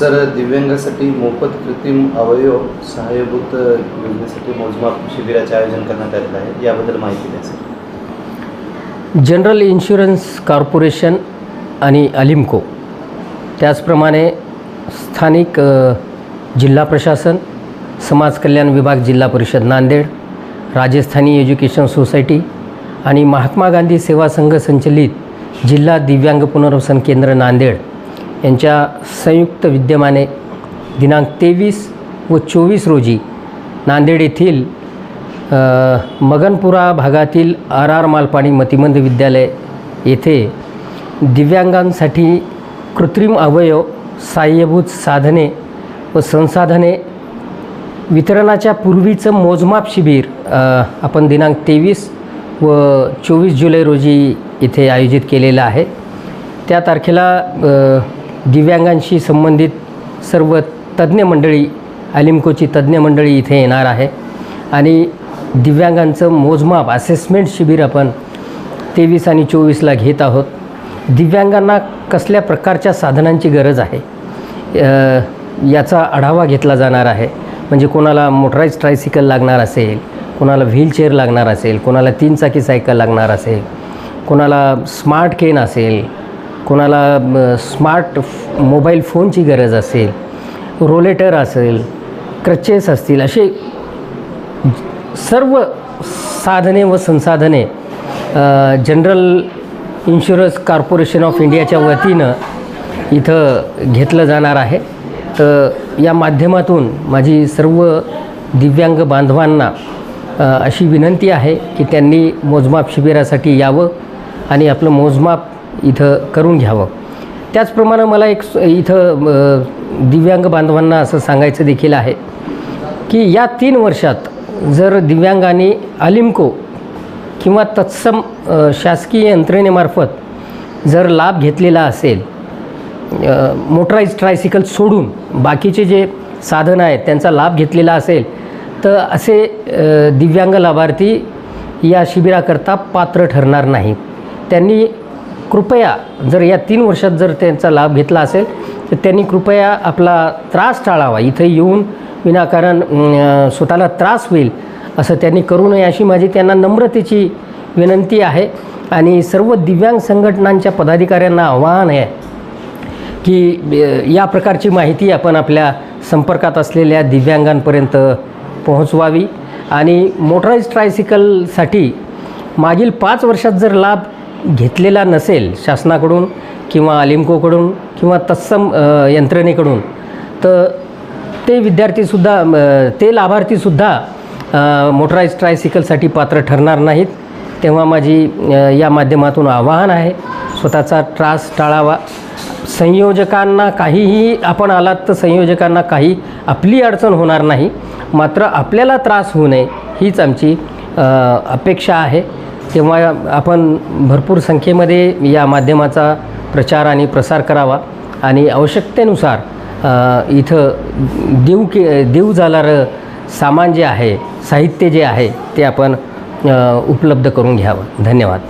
Sir दिव्यांगासाठी मोफत कृत्रिम अवयव सहाय्यभूत योजनेसाठी मोजमाप शिबिराचे आयोजन करण्यात आलेलं आहे. याबद्दल माहिती द्या सर. जनरल इन्शुरन्स कॉर्पोरेशन आणि अलिमको. त्याचप्रमाणे स्थानिक जिल्हा प्रशासन समाज कल्याण विभाग जिल्हा परिषद नांदेड राजस्थानी एज्युकेशन सोसायटी आणि महात्मा गांधी सेवा संघ संचलित जिल्हा दिव्यांग पुनर्वसन केंद्र नांदेड यांच्या संयुक्त विद्यमाने दिनांक तेवीस व चोवीस रोजी नांदेड येथील मगनपुरा भागातील आर आर मालपाणी मतिमंद विद्यालय येथे दिव्यांगांसाठी कृत्रिम अवयव सहाय्यभूत साधने व संसाधने वितरणाच्या पूर्वीचं मोजमाप शिबिर आपण दिनांक तेवीस व चोवीस जुलै रोजी इथे आयोजित केलेलं आहे त्या तारखेला दिव्यांगांशी संबंधित सर्व तज्ज्ञ मंडळी अलिमकोची तज्ज्ञ मंडळी इथे येणार आहे. आणि दिव्यांगांचं मोजमाप असेसमेंट शिबिर आपण तेवीस आणि चोवीसला घेत आहोत. दिव्यांगांना कसल्या प्रकारच्या साधनांची गरज आहे? याचा आढावा घेतला जाणार आहे. म्हणजे कोणाला मोटराईज ट्रायसिकल लागणार असेल कोणाला व्हीलचेअर लागणार असेल कोणाला तीन चाकी सायकल लागणार असेल कोणाला स्मार्ट केन असेल कोणाला स्मार्ट मोबाईल फोनची गरज असेल रोलेटर असेल क्रचेस असतील असे सर्व साधने व संसाधने जनरल इन्शुरन्स कॉर्पोरेशन ऑफ इंडियाच्या वतीनं इथं घेतलं जाणार आहे. तर या माध्यमातून माझी सर्व दिव्यांग बांधवांना अशी विनंती आहे की त्यांनी मोजमाप शिबिरासाठी यावं आणि आपलं मोजमाप इथं करून घ्यावं. त्याचप्रमाणे मला एक इथं दिव्यांग बांधवांना असं सांगायचं देखील आहे की या तीन वर्षात जर दिव्यांगाने अलिमको किंवा तत्सम शासकीय यंत्रणेमार्फत जर लाभ घेतलेला असेल मोटराईज ट्रायसिकल सोडून बाकीचे जे साधनं आहेत त्यांचा लाभ घेतलेला असेल तर असे दिव्यांग लाभार्थी या शिबिराकरता पात्र ठरणार नाहीत त्यांनी कृपया जर या तीन वर्षात जर त्यांचा लाभ घेतला असेल तर त्यांनी कृपया आपला त्रास टाळावा. इथं येऊन विनाकारण स्वतःला त्रास होईल असं त्यांनी करू नये अशी माझी त्यांना नम्रतेची विनंती आहे. आणि सर्व दिव्यांग संघटनांच्या पदाधिकाऱ्यांना आव्हान आहे की या प्रकारची माहिती आपण आपल्या संपर्कात असलेल्या दिव्यांगांपर्यंत पोहोचवावी. आणि मोटराईज ट्रायसिकलसाठी मागील पाच वर्षात जर लाभ घेतलेला नसेल शासनाकडून किंवा अलिमकोकडून किंवा तत्सम यंत्रणेकडून तर ते विद्यार्थीसुद्धा ते लाभार्थीसुद्धा मोटराईज ट्रायसिकलसाठी पात्र ठरणार नाहीत. तेव्हा माझी या माध्यमातून आवाहन आहे स्वतःचा त्रास टाळावा. संयोजकांना काहीही आपण आलात तर संयोजकांना काही आपली अडचण होणार नाही. मात्र आपल्याला त्रास होऊ नये हीच आमची अपेक्षा आहे. तेव्हा आपण भरपूर संख्येमध्ये या माध्यमाचा प्रचार आणि प्रसार करावा. आणि आवश्यकतेनुसार इथं देऊ के देऊ जाणारं सामान जे आहे साहित्य जे आहे ते आपण उपलब्ध करून घ्यावं. धन्यवाद.